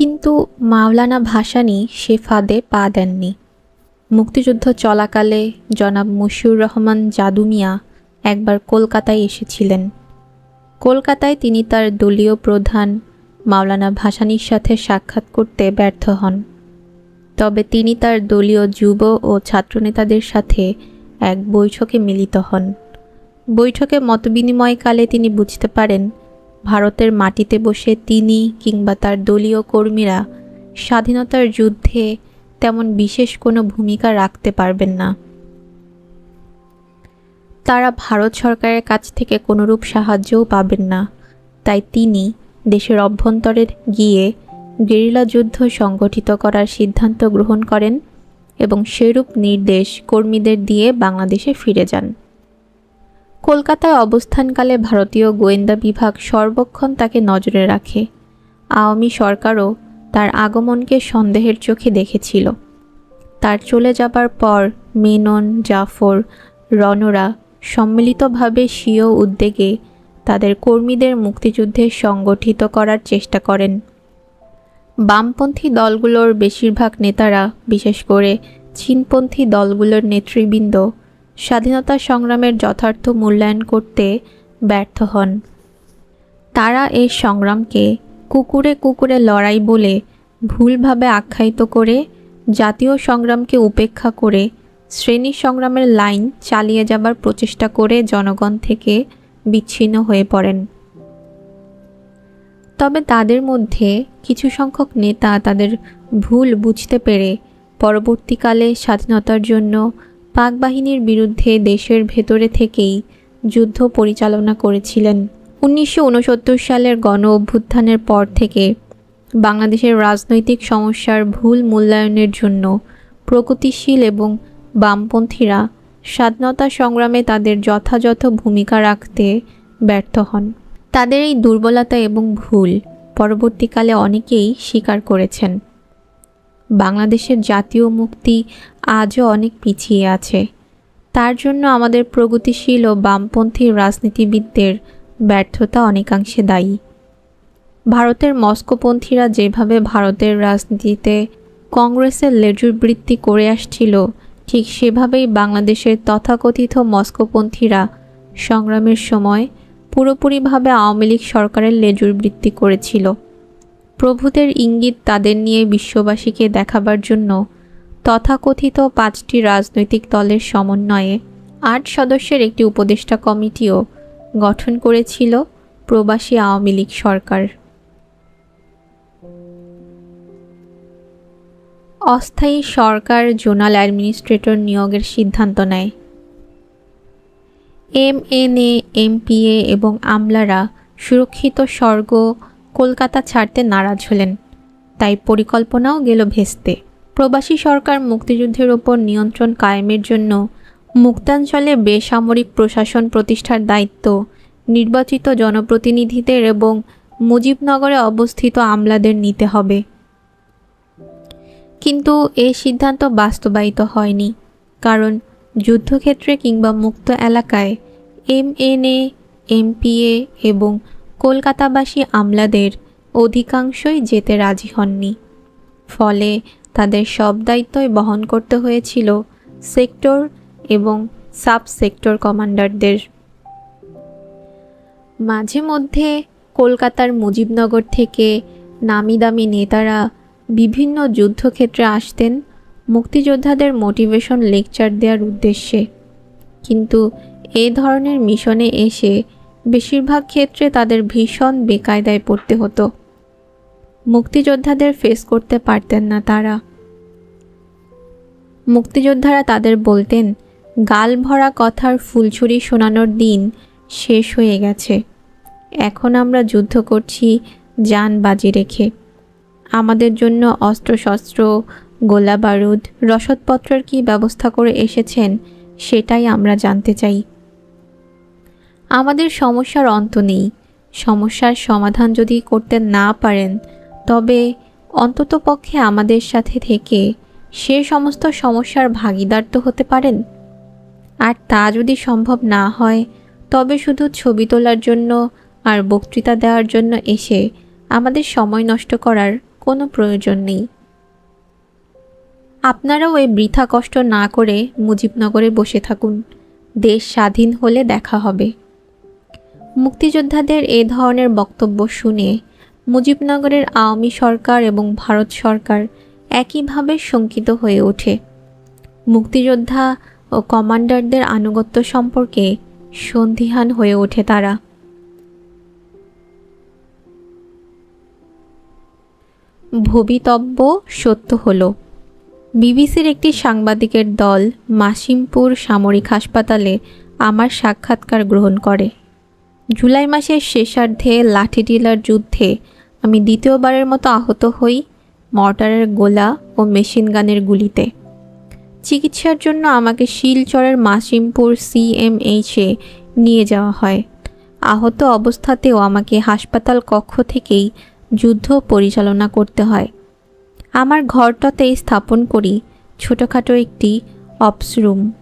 কিন্তু মাওলানা ভাসানী সে ফাঁদে পা দেননি। মুক্তিযুদ্ধ চলাকালে জনাব মশিউর রহমান জাদুমিয়া একবার কলকাতায় এসেছিলেন। কলকাতায় তিনি তার দলীয় প্রধান মাওলানা ভাসানীর সাথে সাক্ষাৎ করতে ব্যর্থ হন। তবে তিনি তার দলীয় যুব ও ছাত্রনেতাদের সাথে এক বৈঠকে মিলিত হন। বৈঠকে মতবিনিময়কালে তিনি বুঝতে পারেন ভারতের মাটিতে বসে তিনি কিংবা তার দলীয় কর্মীরা স্বাধীনতার যুদ্ধে তেমন বিশেষ কোনো ভূমিকা রাখতে পারবেন না। তারা ভারত সরকারের কাছ থেকে কোনোরূপ সাহায্যও পাবেন না। তাই তিনি দেশের অভ্যন্তরে গিয়ে গেরিলা যুদ্ধ সংগঠিত করার সিদ্ধান্ত গ্রহণ করেন এবং সেরূপ নির্দেশ কর্মীদের দিয়ে বাংলাদেশে ফিরে যান। কলকাতায় অবস্থানকালে ভারতীয় গোয়েন্দা বিভাগ সর্বক্ষণ তাকে নজরে রাখে। আওয়ামী সরকারও তার আগমনকে সন্দেহের চোখে দেখেছিল। তার চলে যাবার পর মেনন, জাফর রনরা সম্মিলিতভাবে স্বীয় উদ্যোগে তাদের কর্মীদের মুক্তিযুদ্ধে সংগঠিত করার চেষ্টা করেন। বামপন্থী দলগুলোর বেশিরভাগ নেতারা, বিশেষ করে চীনপন্থী দলগুলোর নেতৃবৃন্দ স্বাধীনতা সংগ্রামের যথার্থ মূল্যায়ন করতে ব্যর্থ হন। তারা এই সংগ্রামকে কুকুরে কুকুরে লড়াই বলে ভুলভাবে আখ্যায়িত করে, জাতীয় সংগ্রামকে উপেক্ষা করে শ্রেণি সংগ্রামের লাইন চালিয়ে যাবার প্রচেষ্টা করে জনগণ থেকে বিচ্ছিন্ন হয়ে পড়েন। তবে তাদের মধ্যে কিছু সংখ্যক নেতা তাদের ভুল বুঝতে পেরে পরবর্তীকালে স্বাধীনতার জন্য পাক বাহিনীর বিরুদ্ধে দেশের ভেতরে থেকেই যুদ্ধ পরিচালনা করেছিলেন। উনিশশো উনসত্তর সালের গণ অভ্যুত্থানের পর থেকে বাংলাদেশের রাজনৈতিক সমস্যার ভুল মূল্যায়নের জন্য প্রগতিশীল এবং বামপন্থীরা স্বাধীনতা সংগ্রামে তাদের যথাযথ ভূমিকা রাখতে ব্যর্থ হন। তাদের এই দুর্বলতা এবং ভুল পরবর্তীকালে অনেকেই স্বীকার করেছেন। বাংলাদেশের জাতীয় মুক্তি আজও অনেক পিছিয়ে আছে। তার জন্য আমাদের প্রগতিশীল ও বামপন্থী রাজনীতিবিদদের ব্যর্থতা অনেকাংশে দায়ী। ভারতের মস্কোপন্থীরা যেভাবে ভারতের রাজনীতিতে কংগ্রেসের লেজুর বৃত্তি করে আসছিল, ঠিক সেভাবেই বাংলাদেশের তথাকথিত মস্কোপন্থীরা সংগ্রামের সময় পুরোপুরিভাবে আওয়ামী লীগ সরকারের লেজুর বৃত্তি করেছিল। প্রভুদের ইঙ্গিত তাদের নিয়ে বিশ্ববাসীকে দেখাবার জন্য তথাকথিত পাঁচটি রাজনৈতিক দলের সমন্বয়ে আট সদস্যের একটি উপদেষ্টা কমিটিও গঠন করেছিল প্রবাসী আওয়ামী লীগ সরকার। অস্থায়ী সরকার জোনাল অ্যাডমিনিস্ট্রেটর নিয়োগের সিদ্ধান্ত নেয়। এম এন এ এমপিএ এবং আমলারা সুরক্ষিত স্বর্গ কলকাতা ছাড়তে নারাজ হলেন। তাই পরিকল্পনাও গেল ভেস্তে। প্রবাসী সরকার মুক্তিযুদ্ধের ওপর নিয়ন্ত্রণ কায়েমের জন্য মুক্তাঞ্চলে বেসামরিক প্রশাসন প্রতিষ্ঠার দায়িত্ব নির্বাচিত জনপ্রতিনিধিদের এবং মুজিবনগরে অবস্থিত আমলাদের নিতে হবে। কিন্তু এই সিদ্ধান্ত বাস্তবায়িত হয়নি, কারণ যুদ্ধক্ষেত্রে কিংবা মুক্ত এলাকায় এমএনএ, এমপিএ এবং কলকাতাবাসী আমলাদের অধিকাংশই যেতে রাজি হননি। ফলে তাদের সব দায়িত্বই বহন করতে হয়েছিল সেক্টর এবং সাব সেক্টর কমান্ডারদের। মাঝে মধ্যে কলকাতার মুজিবনগর থেকে নামি দামি নেতারা বিভিন্ন যুদ্ধক্ষেত্রে আসতেন মুক্তিযোদ্ধাদের মোটিভেশন লেকচার দেওয়ার উদ্দেশ্যে। কিন্তু এ ধরনের মিশনে এসে বেশিরভাগ ক্ষেত্রে তাদের ভীষণ বেকায়দায় পড়তে হতো। মুক্তিযোদ্ধাদের ফেস করতে পারতেন না তারা। মুক্তিযোদ্ধারা তাদের বলতেন, গাল ভরা কথার ফুলছুরি শোনানোর দিন শেষ হয়ে গেছে। এখন আমরা যুদ্ধ করছি যান বাজি রেখে। আমাদের জন্য অস্ত্রশস্ত্র গোলা বারুদ রসদপত্রের কী ব্যবস্থা করে এসেছেন সেটাই আমরা জানতে চাই। আমাদের সমস্যার অন্ত নেই। সমস্যার সমাধান যদি করতে না পারেন, তবে অন্তত পক্ষে আমাদের সাথে থেকে সে সমস্ত সমস্যার ভাগিদার তো হতে পারেন। আর তা যদি সম্ভব না হয়, তবে শুধু ছবি তোলার জন্য আর বক্তৃতা দেওয়ার জন্য এসে আমাদের সময় নষ্ট করার কোনো প্রয়োজন নেই। আপনারাও এই বৃথা কষ্ট না করে মুজিবনগরে বসে থাকুন। দেশ স্বাধীন হলে দেখা হবে। মুক্তিযোদ্ধাদের এ ধরনের বক্তব্য শুনে মুজিবনগরের আওয়ামী সরকার এবং ভারত সরকার একইভাবে শঙ্কিত হয়ে ওঠে। মুক্তিযোদ্ধা ও কমান্ডারদের আনুগত্য সম্পর্কে সন্দিহান হয়ে ওঠে তারা। ভবিতব্য সত্য হলো, বিবিসির একটি সাংবাদিকের দল মাসিমপুর সামরিক হাসপাতালে আমার সাক্ষাৎকার গ্রহণ করে। জুলাই মাসের শেষার্ধে লাঠিটিলার যুদ্ধে আমি দ্বিতীয়বারের মতো আহত হই মর্টারের গোলা ও মেশিন গানের গুলিতে। চিকিৎসার জন্য আমাকে শিলচরের মাসিমপুর সিএমএইচে নিয়ে যাওয়া হয়। আহত অবস্থাতেও আমাকে হাসপাতাল কক্ষ থেকেই যুদ্ধ পরিচালনা করতে হয়। আমার ঘরটাতেই স্থাপন করি ছোটোখাটো একটি অপস রুম।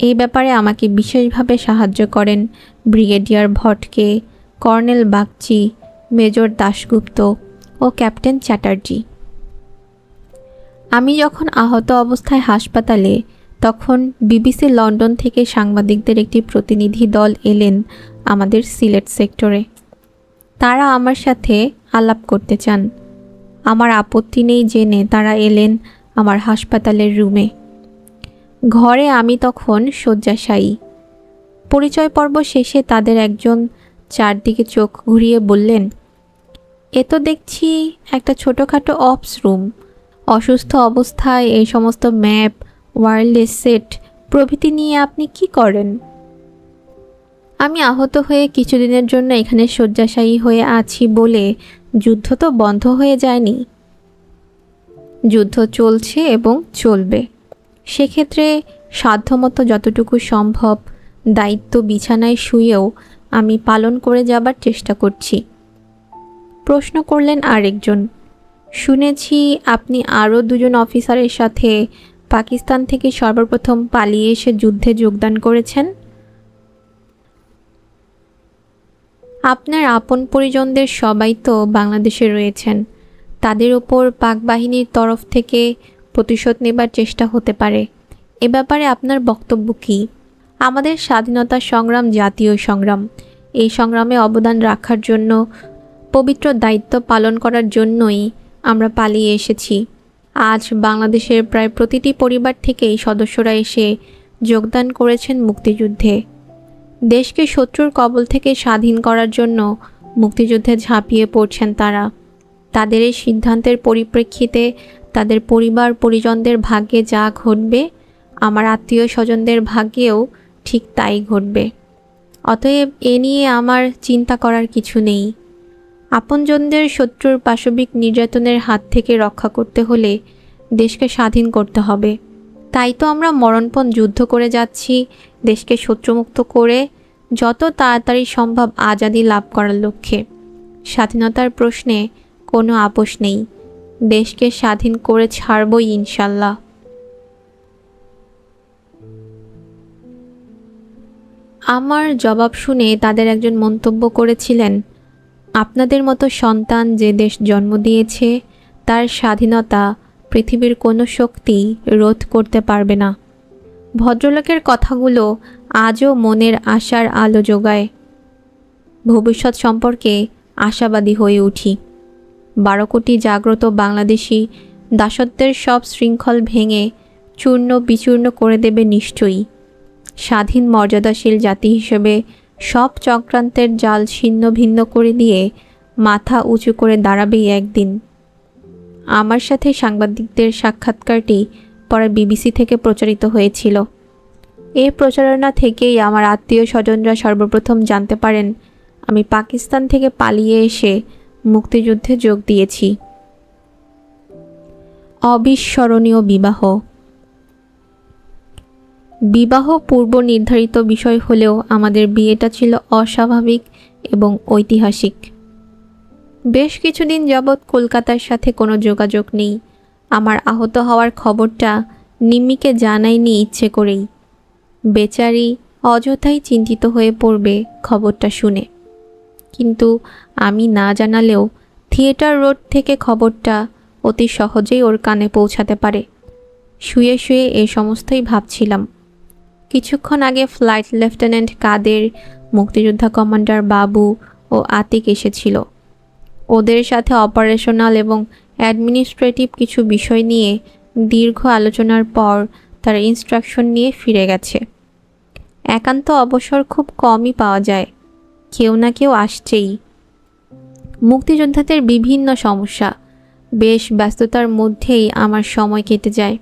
এই ব্যাপারে আমাকে বিশেষভাবে সাহায্য করেন brigadier Bhatke, colonel Bagchi, major Dasgupta ও ক্যাপ্টেন চ্যাটার্জি। আমি যখন আহত অবস্থায় হাসপাতালে, তখন বিবিসি লন্ডন থেকে সাংবাদিকদের একটি প্রতিনিধি দল এলেন আমাদের সিলেট সেক্টরে। তারা আমার সাথে আলাপ করতে চান। আমার আপত্তি নেই জেনে তারা এলেন আমার হাসপাতালের রুমে। ঘরে আমি তখন শয্যাশায়ী। পরিচয় পর্ব শেষে তাদের একজন চারদিকে চোখ ঘুরিয়ে বললেন, এ তো দেখছি একটা ছোটোখাটো অপস রুম। অসুস্থ অবস্থায় এই সমস্ত ম্যাপ ওয়্যারলেস সেট প্রভৃতি নিয়ে আপনি কি করেন? আমি আহত হয়ে কিছুদিনের জন্য এখানে শয্যাশায়ী হয়ে আছি বলে যুদ্ধ তো বন্ধ হয়ে যায়নি। যুদ্ধ চলছে এবং চলবে। সেক্ষেত্রে সাধ্যমতো যতটুকু সম্ভব দায়িত্ব বিছানায় শুয়েও আমি পালন করে যাবার চেষ্টা করছি। প্রশ্ন করলেন আরেকজন, শুনেছি আপনি আরও দুজন অফিসারের সাথে পাকিস্তান থেকে সর্বপ্রথম পালিয়ে এসে যুদ্ধে যোগদান করেছেন? আপনার আপন পরিজনদের সবাই তো বাংলাদেশে রয়েছেন। তাদের ওপর পাক বাহিনীর তরফ থেকে প্রতিশোধ নেবার চেষ্টা হতে পারে। এ ব্যাপারে আপনার বক্তব্য কী? আমাদের স্বাধীনতা সংগ্রাম জাতীয় সংগ্রাম। এই সংগ্রামে অবদান রাখার জন্য, পবিত্র দায়িত্ব পালন করার জন্যই আমরা পালিয়ে এসেছি। আজ বাংলাদেশের প্রায় প্রতিটি পরিবার থেকেই সদস্যরা এসে যোগদান করেছেন মুক্তিযুদ্ধে। দেশকে শত্রুর কবল থেকে স্বাধীন করার জন্য মুক্তিযুদ্ধে ঝাঁপিয়ে পড়ছেন তারা। তাদের এই সিদ্ধান্তের পরিপ্রেক্ষিতে তাদের পরিবার পরিজনদের ভাগ্যে যা ঘটবে, আমার আত্মীয় স্বজনদের ভাগ্যেও ঠিক তাই ঘটবে। অতএব এ নিয়ে আমার চিন্তা করার কিছু নেই। আপনজনদের শত্রুর পাশবিক নির্যাতনের হাত থেকে রক্ষা করতে হলে দেশকে স্বাধীন করতে হবে। তাই তো আমরা মরণপণ যুদ্ধ করে যাচ্ছি, দেশকে শত্রুমুক্ত করে যত তাড়াতাড়ি সম্ভব আজাদি লাভ করার লক্ষ্যে। স্বাধীনতার প্রশ্নে কোনো আপোষ নেই। দেশকে স্বাধীন করে ছাড়বই ইনশাল্লাহ। আমার জবাব শুনে তাদের একজন মন্তব্য করেছিলেন, আপনাদের মতো সন্তান যে দেশ জন্ম দিয়েছে, তার স্বাধীনতা পৃথিবীর কোনো শক্তি রোধ করতে পারবে না। ভদ্রলোকের কথাগুলো আজও মনের আশার আলো যোগায়। ভবিষ্যৎ সম্পর্কে আশাবাদী হয়ে উঠি। বারো কোটি জাগ্রত বাংলাদেশি দাসত্বের সব শৃঙ্খল ভেঙে চূর্ণ বিচূর্ণ করে দেবে নিশ্চয়ই। স্বাধীন মর্যাদাশীল জাতি হিসেবে সব চক্রান্তের জাল ছিন্ন ভিন্ন করে দিয়ে মাথা উঁচু করে দাঁড়াবেই একদিন। আমার সাথে সাংবাদিকদের সাক্ষাৎকারটি পরে বিবিসি থেকে প্রচারিত হয়েছিল। এ প্রচারণা থেকেই আমার আত্মীয় স্বজনরা সর্বপ্রথম জানতে পারেন, আমি পাকিস্তান থেকে পালিয়ে এসে মুক্তিযুদ্ধে যোগ দিয়েছি। অবিস্মরণীয় বিবাহ। বিবাহ পূর্ব নির্ধারিত বিষয় হলেও আমাদের বিয়েটা ছিল অস্বাভাবিক এবং ঐতিহাসিক। বেশ কিছুদিন যাবৎ কলকাতার সাথে কোনো যোগাযোগ নেই। আমার আহত হওয়ার খবরটা নিম্মিকে জানাইনি ইচ্ছে করেই। বেচারি অযথাই চিন্তিত হয়ে পড়বে খবরটা শুনে। কিন্তু আমি না জানালেও থিয়েটার রোড থেকে খবরটা অতি সহজেই ওর কানে পৌঁছাতে পারে। শুয়ে শুয়ে এ সমস্তই ভাবছিলাম। কিছুক্ষণ আগে ফ্লাইট লেফটেন্যান্ট কাদের, মুক্তিযোদ্ধা কমান্ডার বাবু ও আতিক এসেছিল। ওদের সাথে অপারেশনাল এবং অ্যাডমিনিস্ট্রেটিভ কিছু বিষয় নিয়ে দীর্ঘ আলোচনার পর তারা ইনস্ট্রাকশন নিয়ে ফিরে গেছে। একান্ত অবসর খুব কমই পাওয়া যায়। কেউ না কেউ আসছেই। মুক্তিযোদ্ধাদের বিভিন্ন সমস্যা। বেশ ব্যস্ততার মধ্যেই আমার সময় কেটে যায়।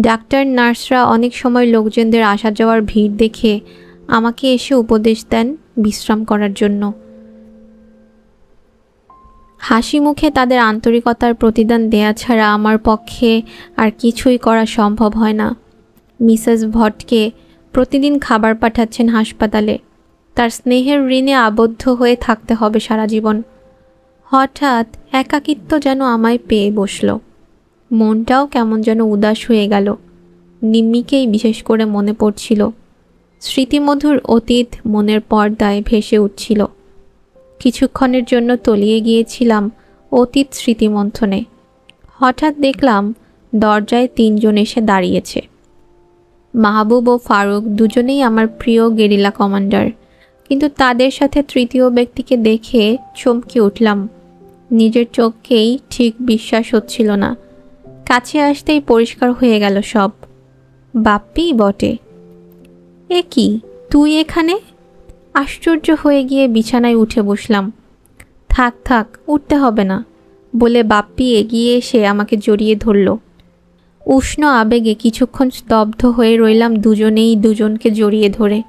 ডাক্তার, নার্সরা অনেক সময় লোকজনদের আসা যাওয়ার ভিড় দেখে আমাকে এসে উপদেশ দেন বিশ্রাম করার জন্য। হাসি মুখে তাদের আন্তরিকতার প্রতিদান দেয়া ছাড়া আমার পক্ষে আর কিছুই করা সম্ভব হয় না। মিসেস ভটকে প্রতিদিন খাবার পাঠাচ্ছেন হাসপাতালে। তার স্নেহের ঋণে আবদ্ধ হয়ে থাকতে হবে সারা জীবন। হঠাৎ একাকিত্ব যেন আমায় পেয়ে বসল। মনটাও কেমন যেন উদাস হয়ে গেল। নিম্মিকেই বিশেষ করে মনে পড়ছিল। স্মৃতিমধুর অতীত মনের পর্দায় ভেসে উঠছিল। কিছুক্ষণের জন্য তলিয়ে গিয়েছিলাম অতীত স্মৃতিমন্থনে। হঠাৎ দেখলাম দরজায় তিনজন এসে দাঁড়িয়েছে। মাহবুব ও ফারুক দুজনেই আমার প্রিয় গেরিলা কমান্ডার। কিন্তু তাদের সাথে তৃতীয় ব্যক্তিকে দেখে চমকে উঠলাম। নিজের চোখকেই ঠিক বিশ্বাস হচ্ছিল না। কাছে আসতেই পরিষ্কার হয়ে গেল সব। বাপ্পি বটে। এ কি, তুই এখানে? আশ্চর্য হয়ে গিয়ে বিছানায় উঠে বসলাম। থাক থাক, উঠতে হবে না, বলে বাপ্পি এগিয়ে এসে আমাকে জড়িয়ে ধরল। উষ্ণ আবেগে কিছুক্ষণ স্তব্ধ হয়ে রইলাম দুজনেই দুজনকে জড়িয়ে ধরে।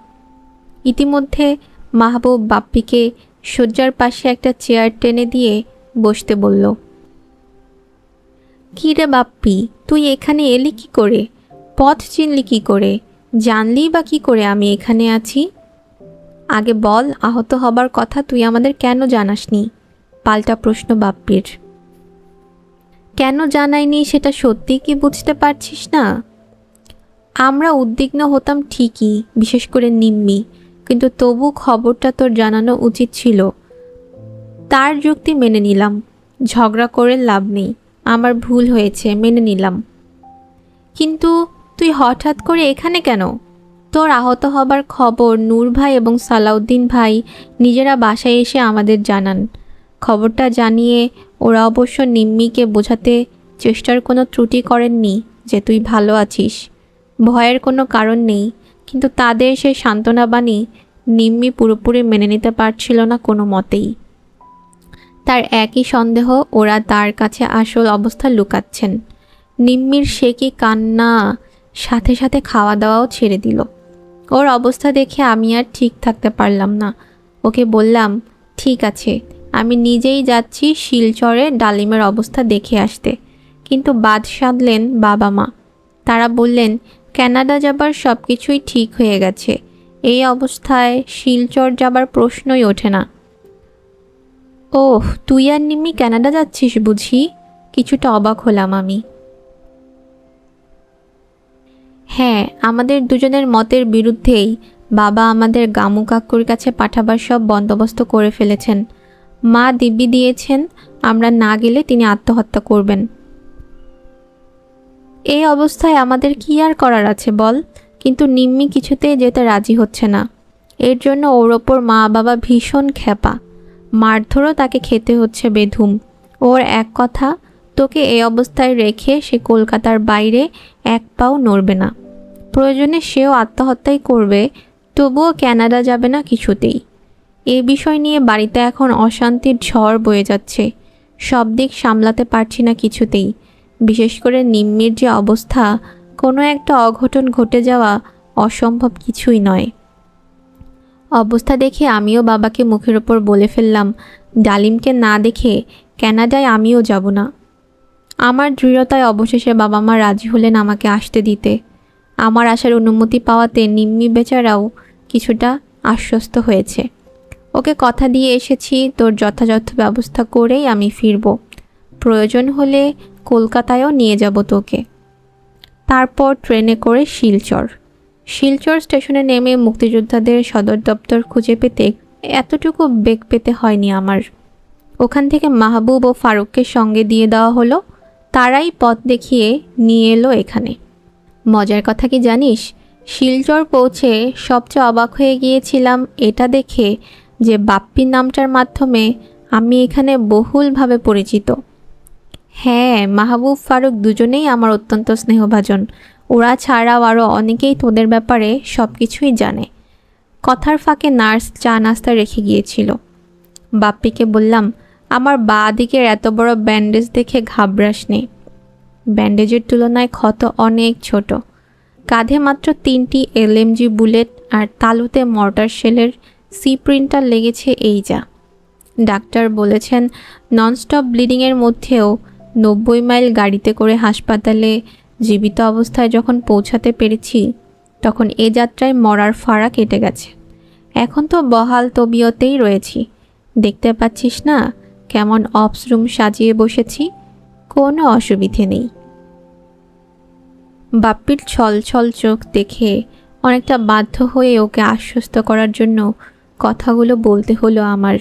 ইতিমধ্যে মাহবুব বাপ্পিকে শয্যার পাশে একটা চেয়ার টেনে দিয়ে বসতে বলল, কী রে বাপ্পি, তুই এখানে এলি কি করে? পথ চিনলি কি করে? জানলি বা কি করে আমি এখানে আছি? আগে বল, আহত হবার কথা তুই আমাদের কেন জানাসনি? পাল্টা প্রশ্ন বাপ্পির। কেন জানাইনি সেটা সত্যি কি বুঝতে পারছিস না? আমরা উদ্বিগ্ন হতাম ঠিকই, বিশেষ করে নিম্মি। কিন্তু তবু খবরটা তোর জানানো উচিত ছিল। তার যুক্তি মেনে নিলাম। ঝগড়া করে লাভ নেই। আমার ভুল হয়েছে, মেনে নিলাম। কিন্তু তুই হঠাৎ করে এখানে কেন? তোর আহত হবার খবর নূর ভাই এবং সালাউদ্দিন ভাই নিজেরা বাসায় এসে আমাদের জানান। খবরটা জানিয়ে ওরা অবশ্য নিম্মিকে বোঝাতে চেষ্টার কোনো ত্রুটি করেননি যে তুই ভালো আছিস। ভয়ের কোনো কারণ নেই। কিন্তু তাদের সেই সান্ত্বনা বাণী নিম্মি পুরোপুরি মেনে নিতে পারছিল না কোনো মতেই। তার একই সন্দেহ ওরা তার কাছে আসল অবস্থা লুকাচ্ছেন। নিম্মির সে কি কান্না সাথে সাথে খাওয়া দাওয়াও ছেড়ে দিল। ওর অবস্থা দেখে আমি আর ঠিক থাকতে পারলাম না। ওকে বললাম, ঠিক আছে, আমি নিজেই যাচ্ছি শিলচরে ডালিমের অবস্থা দেখে আসতে। কিন্তু বাদ সাধলেন বাবা মা। তারা বললেন ক্যানাডা যাবার সব কিছুই ঠিক হয়ে গেছে। এই অবস্থায় শিলচর যাবার প্রশ্নই ওঠে না। ওহ, তুই আর নিম্মি ক্যানাডা যাচ্ছিস বুঝি? কিছুটা অবাক হলাম আমি। হ্যাঁ আমাদের দুজনের মতের বিরুদ্ধেই বাবা আমাদের গামু কাকুর কাছে পাঠাবার সব বন্দোবস্ত করে ফেলেছেন। মা দিব্যি দিয়েছেন, আমরা না গেলে তিনি আত্মহত্যা করবেন। এই অবস্থায় আমাদের কি আর করার আছে বল? কিন্তু নিম্মি কিছুতেই যেতে রাজি হচ্ছে না। এর জন্য ওর ওপর মা বাবা ভীষণ খেপা মারধরও তাকে খেতে হচ্ছে বেধুম। ওর এক কথা, তোকে এই অবস্থায় রেখে সে কলকাতার বাইরে এক পাও নড়বে না। প্রয়োজনে সেও আত্মহত্যাই করবে, তবুও ক্যানাডা যাবে না কিছুতেই। এ বিষয় নিয়ে বাড়িতে এখন অশান্তির ঝড় বয়ে যাচ্ছে। সব দিক সামলাতে পারছি না কিছুতেই। বিশেষ করে নিম্মির যে অবস্থা, কোনো একটা অঘটন ঘটে যাওয়া অসম্ভব কিছুই নয়। অবস্থা দেখে আমিও বাবাকে মুখের ওপর বলে ফেললাম, ডালিমকে না দেখে ক্যানাডায় আমিও যাব না। আমার দৃঢ়তায় অবশেষে বাবা মা রাজি হলেন আমাকে আসতে দিতে। আমার আসার অনুমতি পাওয়াতে নিম্মি বেচারাও কিছুটা আশ্বস্ত হয়েছে। ওকে কথা দিয়ে এসেছি, তোর যথাযথ ব্যবস্থা করেই আমি ফিরব। প্রয়োজন হলে কলকাতায়ও নিয়ে যাব তোকে। তারপর ট্রেনে করে শিলচর। শিলচর স্টেশনে নেমে মুক্তিযোদ্ধাদের সদর দপ্তর খুঁজে পেতে এতটুকু বেগ পেতে হয়নি আমার। ওখান থেকে মাহবুব ও ফারুককে সঙ্গে দিয়ে দেওয়া হলো, তারাই পথ দেখিয়ে নিয়ে এলো এখানে। মজার কথা কি জানিস? শিলচর পৌঁছে সবচেয়ে অবাক হয়ে গিয়েছিলাম এটা দেখে যে বাপ্পি নামটার মাধ্যমে আমি এখানে বহুলভাবে পরিচিত। হ্যাঁ মাহবুব ফারুক দুজনেই আমার অত্যন্ত স্নেহভাজন। ওরা ছাড়াও আরও অনেকেই তোদের ব্যাপারে সব কিছুই জানে। কথার ফাঁকে নার্স চা নাস্তা রেখে গিয়েছিল। বাপ্পিকে বললাম, আমার বা দিকের এত বড় ব্যান্ডেজ দেখে ঘাবড়াস নেই ব্যান্ডেজের তুলনায় ক্ষত অনেক ছোট। কাঁধে মাত্র তিনটি এলএমজি বুলেট আর তালুতে মর্টার শেলের সি প্রিন্টার লেগেছে এই যা। ডাক্তার বলেছেন, ননস্টপ ব্লিডিংয়ের মধ্যেও নব্বই মাইল গাড়িতে করে হাসপাতালে জীবিত অবস্থায় যখন পৌঁছাতে পেরেছি, তখন এ যাত্রায় মরার ফাড়া কেটে গেছে। এখন তো বহাল তবিয়তেই রয়েছি। দেখতে পাচ্ছিস না কেমন অপস রুম সাজিয়ে বসেছি? কোনো অসুবিধে নেই। বাপ্পির ছল ছল চোখ দেখে অনেকটা বাধ্য হয়ে ওকে আশ্বস্ত করার জন্য কথাগুলো বলতে হলো আমার